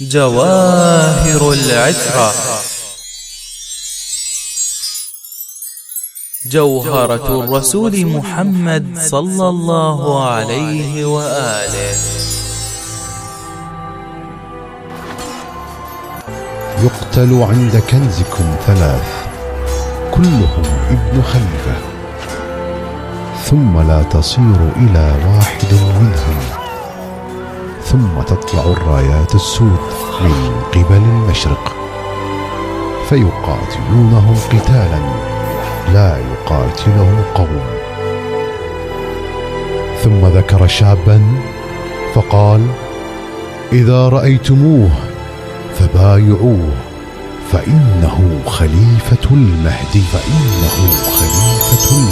جواهر العترة. جوهرة الرسول محمد صلى الله عليه وآله. يقتل عند كنزكم ثلاث كلهم ابن خليفة ثم لا تصير إلى واحد ثم تطلع الرايات السود من قبل المشرق فيقاتلونهم قتالا لا يقاتله قوم. ثم ذكر شابا فقال إذا رأيتموه فبايعوه فإنه خليفة المهدي فإنه خليفة المهدي